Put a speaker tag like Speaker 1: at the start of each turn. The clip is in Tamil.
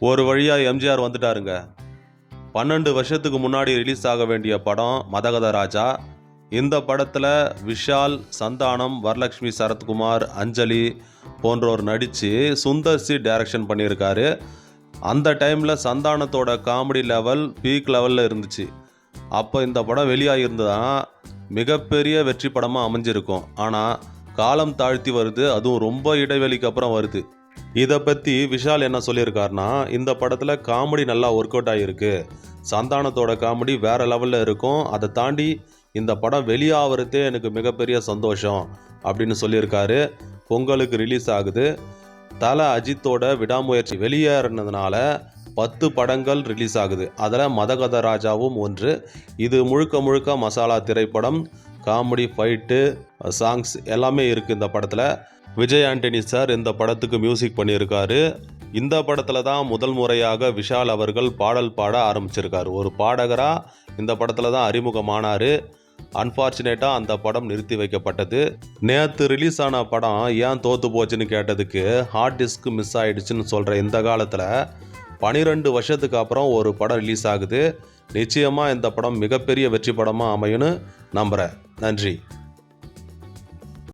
Speaker 1: ஒரு வழியாக எம்ஜிஆர் வந்துட்டாருங்க. பன்னெண்டு வருஷத்துக்கு முன்னாடி ரிலீஸ் ஆக வேண்டிய படம் மதகத ராஜா. இந்த படத்தில் விஷால் சந்தானம் வரலட்சுமி சரத்குமார் அஞ்சலி போன்றோர் நடித்து சுந்தர் சி டைரக்ஷன் பண்ணியிருக்காரு. அந்த டைமில் சந்தானத்தோட காமெடி லெவல் பீக் லெவலில் இருந்துச்சு. அப்போ இந்த படம் வெளியாகியிருந்ததுன்னா மிகப்பெரிய வெற்றி படமாக அமைஞ்சிருக்கும். ஆனால் காலம் தாழ்த்தி வருது அதுவும் ரொம்ப இடைவெளிக்கு அப்புறம் வருது. இதை பற்றி விஷால் என்ன சொல்லியிருக்காருன்னா இந்த படத்தில் காமெடி நல்லா ஒர்க் அவுட் ஆகிருக்கு சந்தானத்தோட காமெடி வேறு லெவலில் இருக்கும். அதை தாண்டி இந்த படம் வெளியாகிறதே எனக்கு மிகப்பெரிய சந்தோஷம் அப்படின்னு சொல்லியிருக்காரு. பொங்கலுக்கு ரிலீஸ் ஆகுது. தல அஜித்தோட விடாமுயற்சி வெளியேறினதுனால பத்து படங்கள் ரிலீஸ் ஆகுது. அதில் மதகத ராஜாவும் ஒன்று. இது முழுக்க முழுக்க மசாலா திரைப்படம் காமெடி ஃபைட்டு சாங்ஸ் எல்லாமே இருக்குது இந்த படத்தில். விஜய் ஆண்டனி சார் இந்த படத்துக்கு மியூசிக் பண்ணியிருக்காரு. இந்த படத்தில் தான் முதல் முறையாக விஷால் அவர்கள் பாடல் பாட ஆரம்பிச்சிருக்காரு. ஒரு பாடகராக இந்த படத்தில் தான் அறிமுகமானார். அன்ஃபார்ச்சுனேட்டாக அந்த படம் நிறுத்தி வைக்கப்பட்டது. நேற்று ரிலீஸ் ஆன படம் ஏன் தோற்று போச்சுன்னு கேட்டதுக்கு ஹார்ட் டிஸ்க் மிஸ் ஆயிடுச்சுன்னு சொல்கிற இந்த காலத்தில் பனிரெண்டு வருஷத்துக்கு அப்புறம் ஒரு படம் ரிலீஸ் ஆகுது. நிச்சயமாக இந்த படம் மிகப்பெரிய வெற்றி படமாக அமையும்னு நம்புகிறேன் நன்றி.